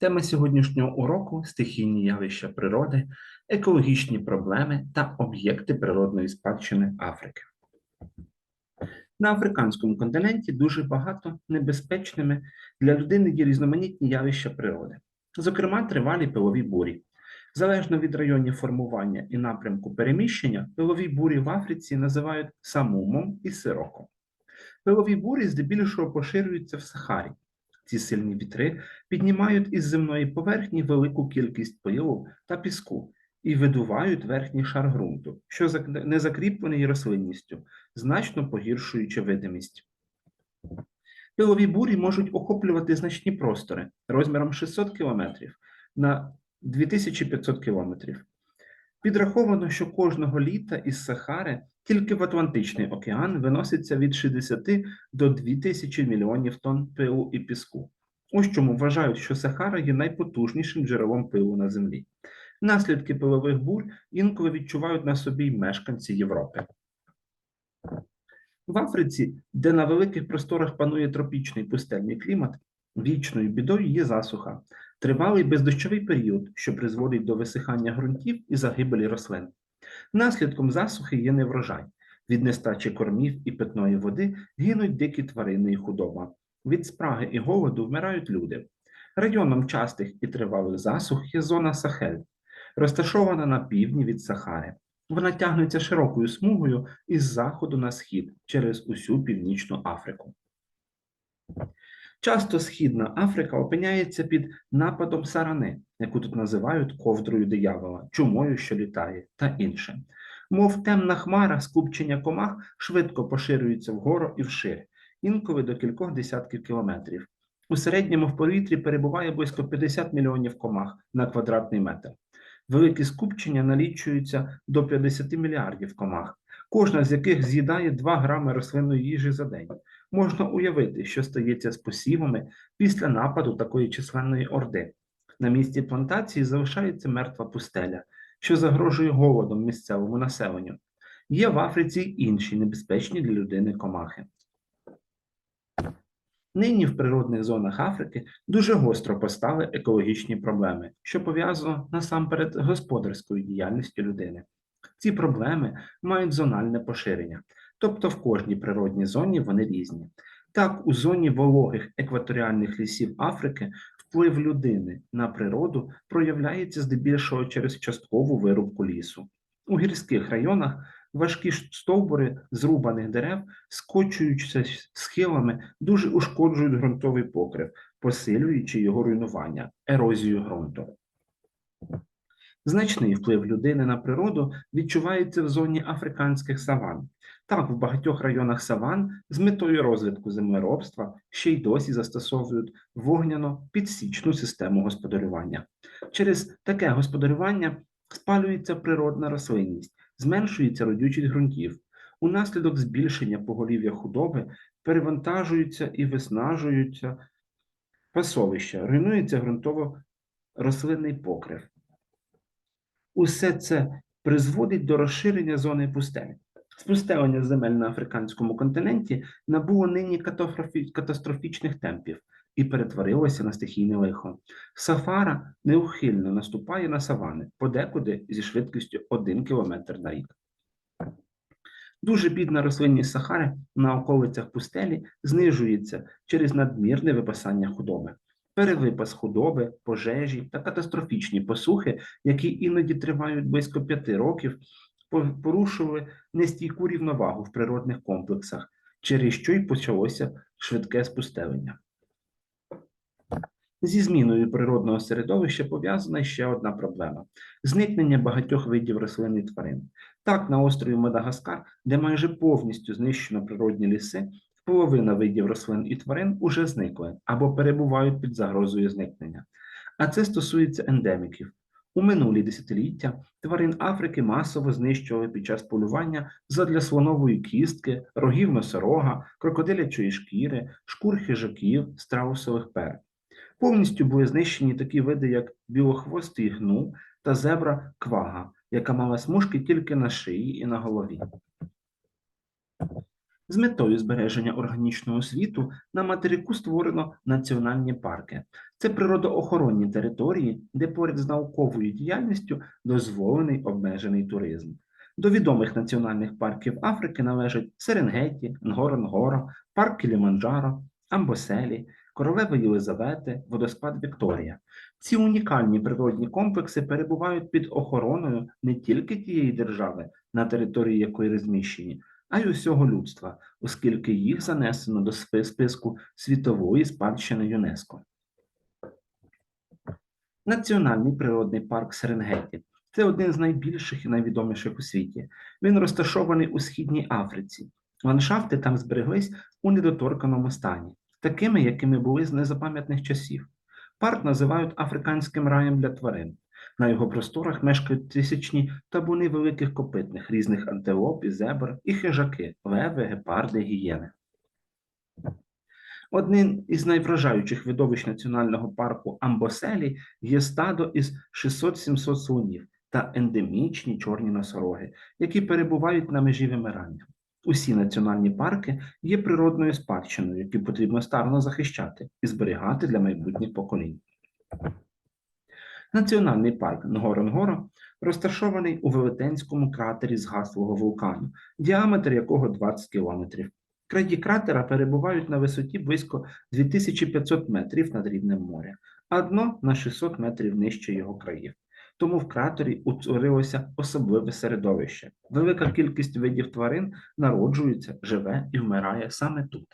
Тема сьогоднішнього уроку стихійні явища природи, екологічні проблеми та об'єкти природної спадщини Африки. На африканському континенті дуже багато небезпечними для людини є різноманітні явища природи, зокрема, тривалі пилові бурі. Залежно від районів формування і напрямку переміщення, пилові бурі в Африці називають самумом і сироком. Пилові бурі здебільшого поширюються в Сахарі. Ці сильні вітри піднімають із земної поверхні велику кількість пилу та піску і видувають верхній шар ґрунту, що не закріплений рослинністю, значно погіршуючи видимість. Пилові бурі можуть охоплювати значні простори розміром 600 км на 2500 км. Підраховано, що кожного літа із Сахари тільки в Атлантичний океан виноситься від 60 до 2000 мільйонів тонн пилу і піску. Ось чому вважають, що Сахара є найпотужнішим джерелом пилу на землі. Наслідки пилових бур інколи відчувають на собі й мешканці Європи. В Африці, де на великих просторах панує тропічний пустельний клімат, вічною бідою є засуха, тривалий бездощовий період, що призводить до висихання ґрунтів і загибелі рослин. Наслідком засухи є неврожай. Від нестачі кормів і питної води гинуть дикі тварини і худоба. Від спраги і голоду вмирають люди. Районом частих і тривалих засух є зона Сахель, розташована на півдні від Сахари. Вона тягнеться широкою смугою із заходу на схід через усю північну Африку. Часто Східна Африка опиняється під нападом сарани, яку тут називають ковдрою диявола, чумою, що літає, та інше. Мов темна хмара скупчення комах швидко поширюється вгору і вширь, інколи до кількох десятків кілометрів. У середньому в повітрі перебуває близько 50 мільйонів комах на квадратний метр. Великі скупчення налічуються до 50 мільярдів комах, кожна з яких з'їдає 2 грами рослинної їжі за день. Можна уявити, що стається з посівами після нападу такої численної орди. На місці плантації залишається мертва пустеля, що загрожує голодом місцевому населенню. Є в Африці й інші небезпечні для людини комахи. Нині в природних зонах Африки дуже гостро постали екологічні проблеми, що пов'язано насамперед з господарською діяльністю людини. Ці проблеми мають зональне поширення, тобто в кожній природній зоні вони різні. Так, у зоні вологих екваторіальних лісів Африки вплив людини на природу проявляється здебільшого через часткову вирубку лісу. У гірських районах важкі стовбури зрубаних дерев, скочуючися схилами, дуже ушкоджують ґрунтовий покрив, посилюючи його руйнування, ерозію ґрунту. Значний вплив людини на природу відчувається в зоні африканських саван. Так, в багатьох районах саван з метою розвитку землеробства ще й досі застосовують вогняно-підсічну систему господарювання. Через таке господарювання спалюється природна рослинність, зменшується родючість ґрунтів. Унаслідок збільшення поголів'я худоби перевантажуються і виснажуються пасовища, руйнується ґрунтово-рослинний покрив. Усе це призводить до розширення зони пустелі. Спустелення земель на африканському континенті набуло нині катастрофічних темпів і перетворилося на стихійне лихо. Сафара неухильно наступає на савани, подекуди зі швидкістю 1 км на рік. Дуже бідна рослинність Сахари на околицях пустелі знижується через надмірне випасання худоби. Перевипас худоби, пожежі та катастрофічні посухи, які іноді тривають близько п'яти років, по- порушували нестійку рівновагу в природних комплексах, через що й почалося швидке спустелення. Зі зміною природного середовища пов'язана ще одна проблема зникнення багатьох видів рослин і тварин. Так, на острові Мадагаскар, де майже повністю знищено природні ліси, половина видів рослин і тварин уже зникли або перебувають під загрозою зникнення. А це стосується ендеміків. У минулі десятиліття тварин Африки масово знищували під час полювання задля слонової кістки, рогів носорога, крокодилячої шкіри, шкур хижаків, страусових пер. Повністю були знищені такі види, як білохвостий гну та зебра квага, яка мала смужки тільки на шиї і на голові. З метою збереження органічного світу на материку створено національні парки. Це природоохоронні території, де поряд з науковою діяльністю дозволений обмежений туризм. До відомих національних парків Африки належать Серенгеті, Нгоронгоро, парк Кіліманджаро, Амбоселі, Королева Єлизавети, водоспад Вікторія. Ці унікальні природні комплекси перебувають під охороною не тільки тієї держави, на території якої розміщені, а й усього людства, оскільки їх занесено до списку світової спадщини ЮНЕСКО. Національний природний парк Серенгеті це один з найбільших і найвідоміших у світі. Він розташований у східній Африці. Ландшафти там збереглись у недоторканому стані, такими, якими були з незапам'ятних часів. Парк називають африканським раєм для тварин. На його просторах мешкають тисячні табуни великих копитних, різних антилоп зебр, і хижаки, леви, гепарди, гієни. Одним із найвражаючих видовищ національного парку Амбоселі є стадо із 600-700 слонів та ендемічні чорні носороги, які перебувають на межі вимирання. Усі національні парки є природною спадщиною, яку потрібно старано захищати і зберігати для майбутніх поколінь. Національний парк Нгоронгоро розташований у велетенському кратері згаслого вулкану, діаметр якого 20 кілометрів. Краї кратера перебувають на висоті близько 2500 метрів над рівнем моря, а дно на 600 метрів нижче його країв. Тому в кратері утворилося особливе середовище. Велика кількість видів тварин народжується, живе і вмирає саме тут.